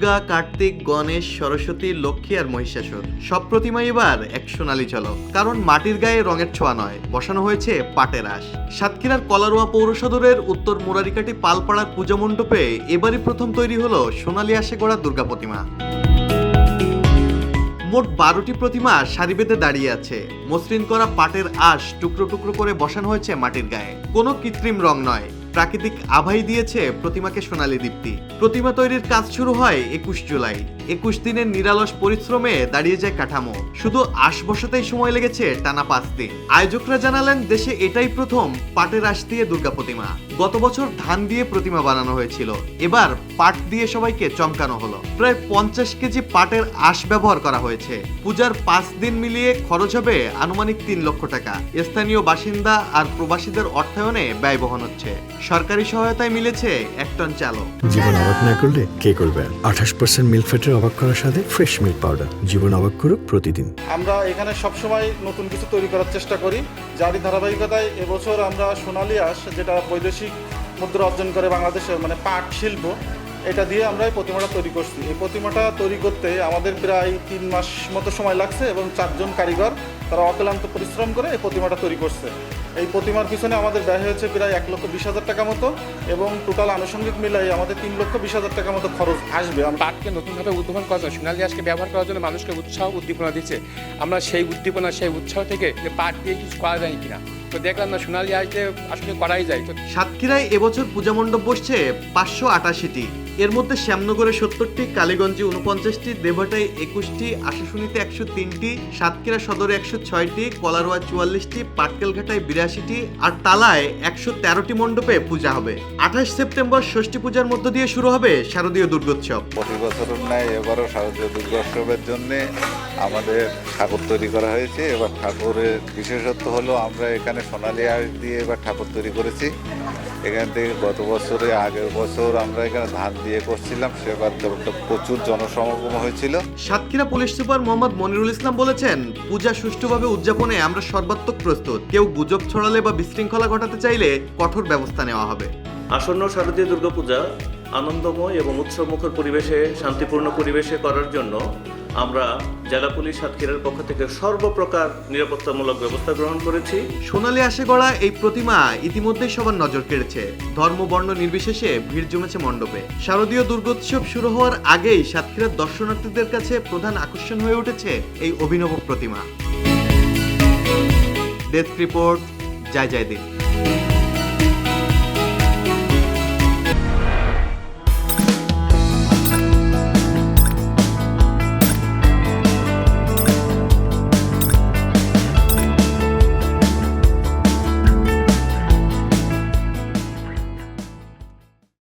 দুর্গা, কার্তিক, গণেশ, সরস্বতী, লক্ষ্মী আর মহিষাসুর। সব প্রতিমা এবার এক সোনালি ঝলক, কারণ মাটির গায়ে রঙের ছোঁয়া নয়, বসানো হয়েছে পাটের আশ। সাতক্ষীরার কলারোয়া পৌরসদরের উত্তর মুরারিকাটি পালপাড়ার পূজা মণ্ডপে এবারই প্রথম তৈরি হলো সোনালি আশে গড়া দুর্গা প্রতিমা। মোট বারোটি প্রতিমা সারি বেঁধে দাঁড়িয়ে আছে। মসৃণ করা পাটের আশ টুকরো টুকরো করে বসানো হয়েছে মাটির গায়ে। কোনো কৃত্রিম রং নয়। প্রাকৃতিক আভাই দিয়েছে প্রতিমাকে সোনালী দীপ্তি। প্রতিমা তৈরির কাজ শুরু হয় একুশ জুলাই। একুশ দিনের নিরালস পরিশ্রমে দাঁড়িয়ে যায় কাঠামো। শুধু আশ বসাতেই সময় লেগেছে টানা পাঁচ দিন। আয়োজকরা জানালেন, দেশে এটাই প্রথম পাটের আশ দিয়ে দুর্গা প্রতিমা। গত বছর ধান দিয়ে প্রতিমা বানানো হয়েছিল। এবার পাট দিয়ে সবাইকে চমকানো হলো। প্রায় পঞ্চাশ কেজি পাটের আশ ব্যবহার করা হয়েছে। পূজার পাঁচ দিন মিলিয়ে খরচ হবে আনুমানিক তিন লক্ষ টাকা। স্থানীয় বাসিন্দা আর প্রবাসীদের অর্থায়নে ব্যয় বহন হচ্ছে। সরকারি সহায়তায় মিলেছে এক টন চালও। জীবন অবাক না করলে কে করবে? আঠাশ পার্সেন্ট মিল্ক ফ্যাটের অবাক করার সাথে ফ্রেশ মিল্ক পাউডার জীবন অবাক করুক প্রতিদিন। আমরা এখানে সবসময় নতুন কিছু তৈরি করার চেষ্টা করি। যারই ধারাবাহিকতায় এবছর আমরা সোনালী আঁশ যেটা বৈদেশিক মুদ্রা অর্জন করে বাংলাদেশে মানে পাট শিল্প এটা দিয়ে আমরা এই প্রতিমাটা তৈরি করছি। এই প্রতিমাটা তৈরি করতে আমাদের প্রায় তিন মাস মতো সময় লাগছে এবং চারজন কারিগর তারা অক্লান্ত পরিশ্রম করে এই প্রতিমাটা তৈরি করছে। এই প্রতিমার পিছনে আমাদের ব্যয় হয়েছে প্রায় এক লক্ষ বিশ হাজার টাকা মতো এবং টোটাল আনুষঙ্গিক মিলাই আমাদের তিন লক্ষ বিশ হাজার টাকা মতো খরচ আসবে। আমরা পাটকে নতুনভাবে উদ্ভাবন করার জন্য সোনালী আজকে ব্যবহার করার জন্য মানুষকে উৎসাহ উদ্দীপনা দিচ্ছে। আমরা সেই উদ্দীপনা সেই উৎসাহ থেকে যে পাট দিয়ে কিছু করা যায় কিনা। তো দেখলাম না সোনালী আজ দিয়ে আসলে করাই যায়। তো সাতক্ষীরায় এবছর পূজা মণ্ডপ বসছে পাঁচশো আটাশিটি। এর মধ্যে শ্যামনগরে সত্তরটি কালীগঞ্জে উনপঞ্চাশটি দেবহাটায় একুশটি আশাশুনিতে একশো তিনটি সাতক্ষীরা সদরে একশো ছয়টি, কলারোয়া চুয়াল্লিশটি, পাটকেলঘাটায় বিরাশিটি আর তালায় একশো তেরোটি মণ্ডপে পূজা হবে। আঠাশ সেপ্টেম্বর ষষ্ঠী পূজার মধ্য দিয়ে শুরু হবে শারদীয় দুর্গোৎসব। প্রতি বছরের ন্যায় এবারও শারদীয় দুর্গোৎসবের জন্য আমাদের ঠাকুর তৈরি করা হয়েছে। এবার ঠাকুরের বিশেষত্ব হলো আমরা এখানে সোনালী আঁশ দিয়ে এবার ঠাকুর তৈরি করেছি। এখান থেকে গত বছরে আগের বছর আমরা এখানে ধান দিয়ে করছিলাম সেবার প্রচুর জনসমাগম হয়েছিল। সাতক্ষীরা পুলিশ সুপার মোহাম্মদ মনিরুল ইসলাম বলেছেন পূজা সুষ্ঠুভাবে উদযাপনে আমরা সর্বাত্মক প্রস্তুত। কেউ গুজব ছড়ালে বা বিশৃঙ্খলা ঘটাতে চাইলে কঠোর ব্যবস্থা নেওয়া হবে। আসন্ন শারদীয় দুর্গাপূজা আনন্দময় এবং উৎসবমুখর পরিবেশে, শান্তিপূর্ণ পরিবেশে করার জন্য আমরা জেলা পুলিশ সাতক্ষীরার পক্ষ থেকে সর্বপ্রকার নিরাপত্তামূলক ব্যবস্থা গ্রহণ করেছি। সোনালী আসে গড়া এই প্রতিমা ইতিমধ্যেই সবার নজর কেড়েছে। ধর্ম বর্ণ নির্বিশেষে ভিড় জমেছে মণ্ডপে। শারদীয় দুর্গোৎসব শুরু হওয়ার আগেই সাতক্ষীরার দর্শনার্থীদের কাছে প্রধান আকর্ষণ হয়ে উঠেছে এই অভিনব প্রতিমা। ডেস্ক রিপোর্ট, জয় জয় দিন